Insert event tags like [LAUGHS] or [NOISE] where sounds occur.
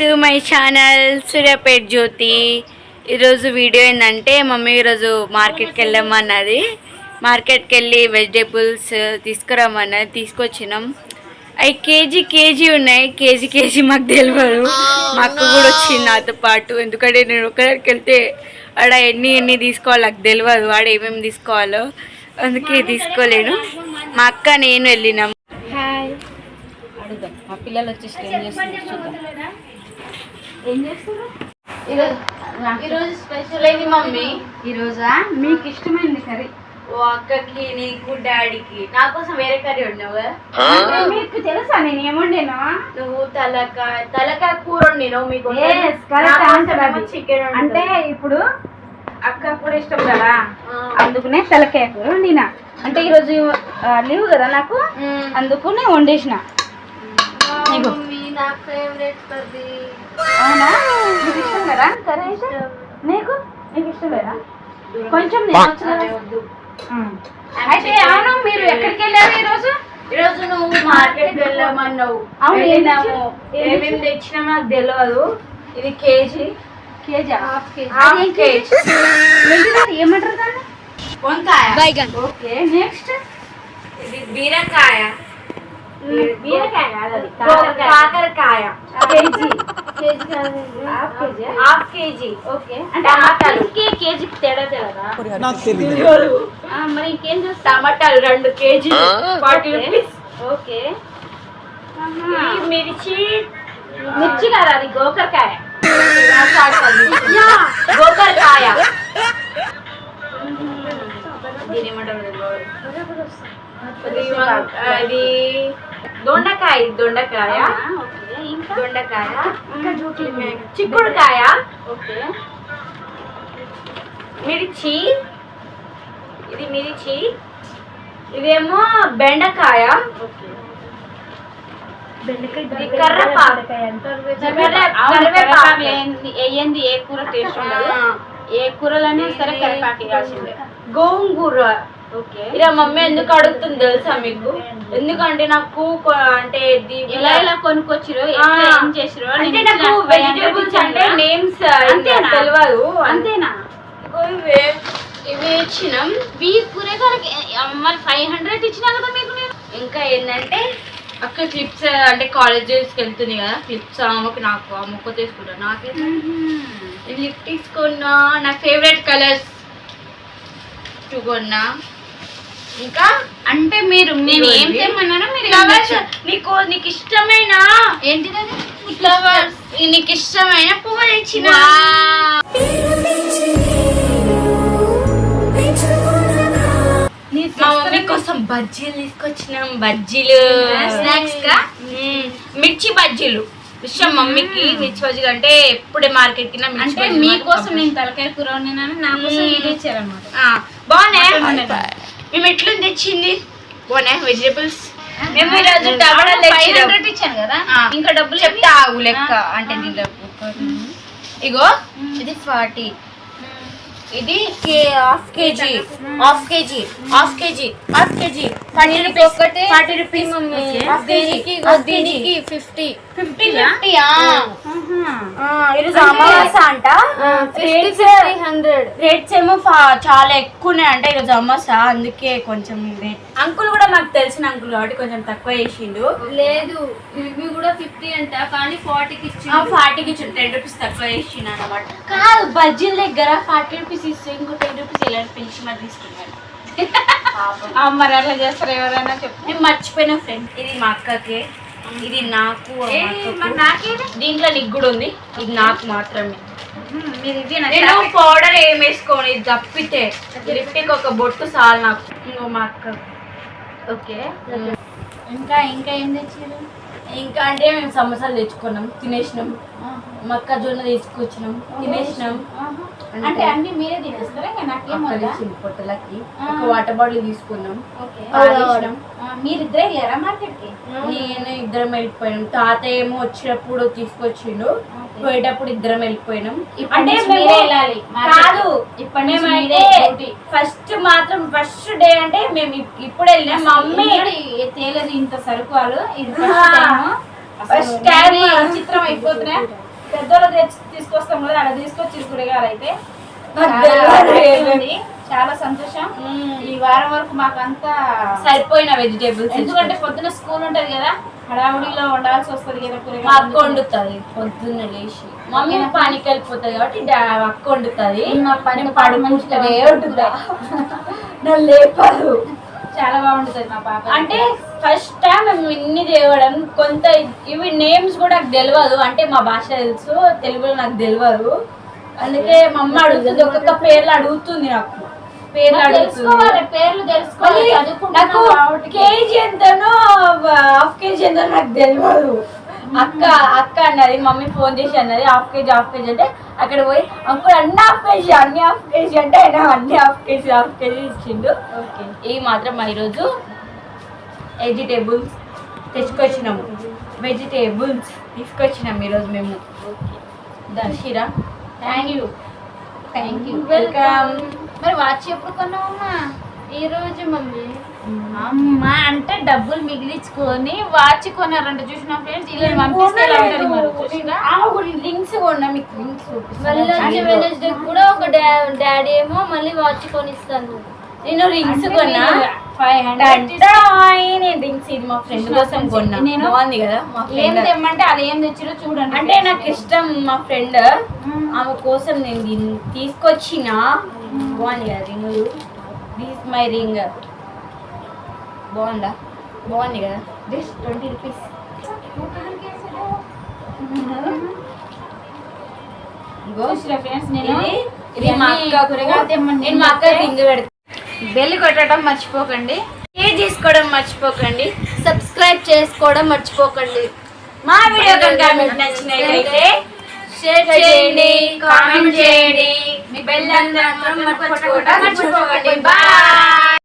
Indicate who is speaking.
Speaker 1: To my channel Suryapet Jyothi. ఈరోజు video ఏంటంటే mummy ఈరోజు మార్కెట్కి వెళ్ళామన్నది. మార్కెట్కి వెళ్ళి వెజిటేబుల్స్ తీసుకురమ్మన్నది తీసుకొచ్చినాం. అవి కేజీ కేజీ ఉన్నాయి. కేజీ కేజీ మాకు తెలియదు మా అక్క కూడా వచ్చింది నాతో పాటు. ఎందుకంటే నేను ఒకరికి వెళ్తే ఆడ ఎన్ని ఎన్ని తీసుకోవాలి నాకు తెలియదు వాడు ఏమేమి తీసుకోవాలో అందుకే తీసుకోలేను. మా అక్క నేను వెళ్ళినాం. హాయ్.
Speaker 2: అడుగుదాం. మా పిల్లలు వచ్చేసి ఏం చేస్తున్నారు చూద్దాం.
Speaker 1: ఏం చేస్తారు
Speaker 2: ఈరోజు ఈరోజు స్పెషల్ ఏంది మమ్మీ?
Speaker 1: ఈరోజా? మీకు ఇష్టమైంది కర్రీ? ఓ అక్కకి నీకు డాడీకి. నా కోసం వేరే కర్రీ కదా
Speaker 3: మీకు తెలుసా నేను ఏముండేను
Speaker 1: నువ్వు తలకాయ తలకాయ కూర వండినావు మీకు. చికెన్
Speaker 3: అంటే ఇప్పుడు అక్క కూడా ఇష్టం కదా? అందుకునే తలకాయ కూర వండిన. అంటే ఈరోజు లీవ్ కదా నాకు? అందుకునే వండేసిన. ఇగో.
Speaker 1: నా ఫేవరెట్ కర్రీ
Speaker 3: అవునా? నీకు? ఇష్టం కదా కర్రీ అయితే? నీకు నీకు ఇష్టం లేదా కొంచెం. అయితే అవును మీరు ఎక్కడికి వెళ్ళారు ఈరోజు?
Speaker 1: ఈరోజు నువ్వు మార్కెట్ వెళ్ళామన్నావు.
Speaker 3: అవును? ఏం
Speaker 1: ఏమేమి తెచ్చినా నాకు తెలియదు ఇది కేజీ.
Speaker 3: కేజీ?
Speaker 1: Half KG.
Speaker 3: ఏం కేజీ? ఏమంటారు దాన్ని?
Speaker 1: వంకాయ.
Speaker 3: Okay next?
Speaker 1: ఇది బీరకాయ. కాకరకాయ.
Speaker 3: కేజీ. Half okay. అంటే కేజీకి తేడా తెలియదా ఆ, మరి ఇంకేం చూస్తా
Speaker 1: టమాటాలు రెండు కేజీ ఫార్టీ రూపీస్.
Speaker 3: ఓకే.
Speaker 1: ఈ మిర్చి.
Speaker 3: మిర్చి కాదు అది గోకరకాయ.
Speaker 1: గోకరకాయ. దీని ఏమంటారు అది దొండకాయ దొండకాయ దొండకాయ. చిక్కుడుకాయ. మిర్చి. ఇది మిర్చి. ఇదేమో బెండకాయ. కరివేపాకు.
Speaker 3: ఏ కూర టేస్ట్ ఉండదు? ఏ కూరలైనా సరే కరివేపాకు వేయాల్సిందే
Speaker 1: గోంగూర.
Speaker 3: ఓకే.
Speaker 1: ఇలా మమ్మీ ఎందుకు అడుగుతుంది తెలుసా మీకు? ఎందుకంటే నాకు అంటే
Speaker 3: ఎలా ఎలా కొనుక్కొచ్చిరో
Speaker 1: ఆ,
Speaker 3: ఏం చేసిరో
Speaker 1: అంటే నాకు వెజిటేబుల్స్
Speaker 3: 500
Speaker 1: అంటే. నేమ్స్? తెలియదు
Speaker 3: అంతేనా?
Speaker 1: ఇవే. ఇవి ఇచ్చినాం.
Speaker 3: మీ కూరగాయలకి మరి ఫైవ్ హండ్రెడ్ ఇచ్చినా కదా మీకు నేను
Speaker 1: ఇంకా ఏంటంటే అక్కడ క్లిప్స్ అంటే కాలేజెస్కి వెళ్తుంది కదా క్లిప్స్ ఆమెకు నాకు అమ్మకు తీసుకుంటా. నాకే లిప్ తీసుకున్నా. నా ఫేవరెట్ కలర్స్ కొన్నా ఇంకా
Speaker 3: అంటే మీరు నేను ఏం. తెమ్మన్నానో మీరు
Speaker 1: ఫ్లవర్స్? నీకు నీకు ఇష్టమైన
Speaker 3: ఏంటిది
Speaker 1: ఫ్లవర్స్ నీకు ఇష్టమైన పువ్వు మా మమ్మీ కోసం బజ్జీలు తీసుకొచ్చినాం బజ్జీలు
Speaker 3: కా?
Speaker 1: మ్మ్. మిర్చి బజ్జీలు ఇష్టం మమ్మీకి మిర్చి బజ్జీలు అంటే ఎప్పుడే మార్కెట్ కింద
Speaker 3: అంటే మీకోసం నేను తలకాయ కూర వండినాను నా కోసం. ఇది ఇచ్చారనమాట
Speaker 1: బాగున్నాయి? మేము ఎట్లు తెచ్చింది? బాగున్నాయి వెజిటేబుల్స్. మేము ఈరోజు
Speaker 3: ఇచ్చాను కదా. ఇంకా డబ్బులు
Speaker 1: చెప్తా ఆగు లెక్క అంటే ఇగో ఇది ఫార్టీ. ఇది half KG. Half KG. Half KG. Half KG. Forty rupees. Forty rupees. Half KG. Fifty. Fifty fifty ఈరోజు అమావాస అంట. Rates hundred. రేట్స్ ఏమో చాలా ఎక్కువ ఉన్నాయి అంట ఈరోజు అమావాస అందుకే కొంచెం రేట్. అంకుల్ కూడా మాకు తెలిసిన అంకుల్ కాబట్టి కొంచెం తక్కువ చేసిండు.
Speaker 2: లేదు ఇవి కూడా ఫిఫ్టీ అంట కానీ ఫార్టీకి ఇచ్చి
Speaker 1: ఫార్టీకి ఇచ్చి టెన్ రూపీస్ తక్కువ చేసిన అనమాట కాదు బజ్జీల దగ్గర ఫార్టీ రూపీస్ ఇస్తే ఇంకో టెన్ రూపీస్ ఇలా పిలిచి మరి తీసుకున్నాను పాపం.
Speaker 3: మరి అట్లా చేస్తారు ఎవరైనా చెప్పు.
Speaker 1: నేను మర్చిపోయిన ఫ్రెండ్ ఇది మా అక్కకి. ఇది నాకు అక్కకు. దీంట్లో నీకు కూడా ఉంది. ఇది నాకు మాత్రమే. నేను పౌడర్ ఏం వేసుకోని? ఇది తప్పితే. లిప్టిక్ ఒక బొట్టు చాలు నాకు. ఇంకో మా అక్క
Speaker 3: ఓకే. ఇంకా ఇంకా ఏం తెచ్చారు
Speaker 1: ఇంకా అంటే మేము సమోసాలు తెచ్చుకున్నాం తినేసినాం. మొక్కజొన్న తీసుకొచ్చినాం తినేసినాం.
Speaker 3: అంటే అన్ని మీరే తినేస్తారా? ఇంకా నాకేం
Speaker 1: పొట్టలకి. ఒక వాటర్ బాటిల్ తీసుకున్నాం.
Speaker 3: మీరిద్దరే వెళ్ళారా మార్కెట్కి?
Speaker 1: నేను ఇద్దరం వెళ్ళిపోయినాం. తాత ఏమో వచ్చినప్పుడు తీసుకొచ్చిండు. పోయేటప్పుడు ఇద్దరం వెళ్ళిపోయినాం అంటే
Speaker 3: వెళ్ళాలి.
Speaker 1: కాదు
Speaker 3: డ్యూటీ.
Speaker 1: ఫస్ట్ మాత్రం ఫస్ట్ డే అంటే మేము ఇప్- ఇప్పుడు వెళ్ళినాం మమ్మీ
Speaker 3: తేలేదు ఇంత సరుకు వాళ్ళు ఇది. First time. చిత్రం అయిపోతున్నా పెద్దోళ్ళు తెచ్చి తీసుకొస్తాం కదా అలా తీసుకొచ్చి కూరగాయలు అయితే. చాలా సంతోషం ఈ వారం వరకు మాకంతా
Speaker 1: సరిపోయిన వెజిటేబుల్స్
Speaker 3: ఎందుకంటే పొద్దున స్కూల్ ఉంటది కదా హడావుడిలో వండాల్సి వస్తది కదా
Speaker 1: మా అక్క వండుతుంది పొద్దున్న లేచి. మమ్మీ పనికి వెళ్ళిపోతుంది కాబట్టి అక్క వండుతుంది.
Speaker 3: మా పని
Speaker 1: నేను
Speaker 3: పాడు
Speaker 1: పడుకుంటూనే
Speaker 3: మంచిగా
Speaker 1: ఉంటుందా [LAUGHS] నన్ను లేపదు
Speaker 3: చాలా బాగుంటుంది మా పాప
Speaker 1: అంటే ఫస్ట్ టైం మేము ఇన్ని తేవడం కొంత ఇవి నేమ్స్ కూడా నాకు తెలియదు అంటే మా భాష తెలుసు తెలుగులో నాకు తెలియదు అందుకే మా అమ్మ అడుగుతుంది ఒక్కొక్క పేర్లు అడుగుతుంది నాకు. నాకు. కేజీ ఎంతనో హాఫ్ కేజీ ఎంతనో నాకు తెలియదు అక్క అక్క అన్నది మమ్మీ ఫోన్ చేసి అన్నది హాఫ్ కేజీ హాఫ్ కేజీ అంటే అక్కడ పోయి అంకుల్ అన్ని హాఫ్ కేజీ అన్ని హాఫ్ కేజీ అంటే ఆయన అన్ని హాఫ్ కేజీ హాఫ్ కేజీ ఇచ్చిండు. ఇవి మాత్రం మా ఈరోజు వెజిటేబుల్స్ తెచ్చుకొచ్చినాము వెజిటేబుల్స్ తీసుకొచ్చినాం ఈరోజు మేము. దర్శిరా
Speaker 3: thank you thank you
Speaker 1: welcome
Speaker 3: మరి వాచ్ ఎప్పుడు కొన్నావమ్మా?
Speaker 2: ఈ రోజు మమ్మీ
Speaker 3: అమ్మ అంటే డబ్బులు మిగిలించుకొని వాచ్ కొన్నారంట చూసిన ఫ్రెండ్స్? ఇలా పంపిస్తే ఎలా ఉంటుంది మరి చూసినా?
Speaker 1: లింక్స్ కొన్నా మీకు లింక్స్
Speaker 2: మళ్ళీ వచ్చే వెనస్డే కూడా ఒక డాడీ ఏమో మళ్ళీ వాచ్ కొనిస్తాను.
Speaker 1: నేను రింగ్స్ కొన్నా.
Speaker 3: ఫైవ్.
Speaker 1: నేను రింగ్స్ ఇది మా ఫ్రెండ్ కోసం కొన్నా.
Speaker 3: నేను-
Speaker 1: బాగుంది కదా మా
Speaker 3: ఏం తెమ్మంటే అది ఏం తెచ్చిరో చూడండి.
Speaker 1: అంటే నాకు ఇష్టం మా ఫ్రెండ్. ఆమె కోసం నేను తీసుకొచ్చిన బాగుంది కదా రింగ్? దిస్ మై రింగ్ బాగుందా? బాగుంది కదా? జస్ట్ ట్వంటీ రూపీస్
Speaker 3: బెల్ కొట్టడం మర్చిపోకండి.
Speaker 1: షేర్ చేసుకోవడం మర్చిపోకండి.
Speaker 2: సబ్స్క్రైబ్ చేసుకోవడం మర్చిపోకండి.
Speaker 1: మా వీడియో కనుక మీకు నచ్చినట్లయితే
Speaker 2: షేర్
Speaker 1: చేయండి కామెంట్ చేయండి. మీ బెల్ అందరం మర్చిపోకండి. బాయ్.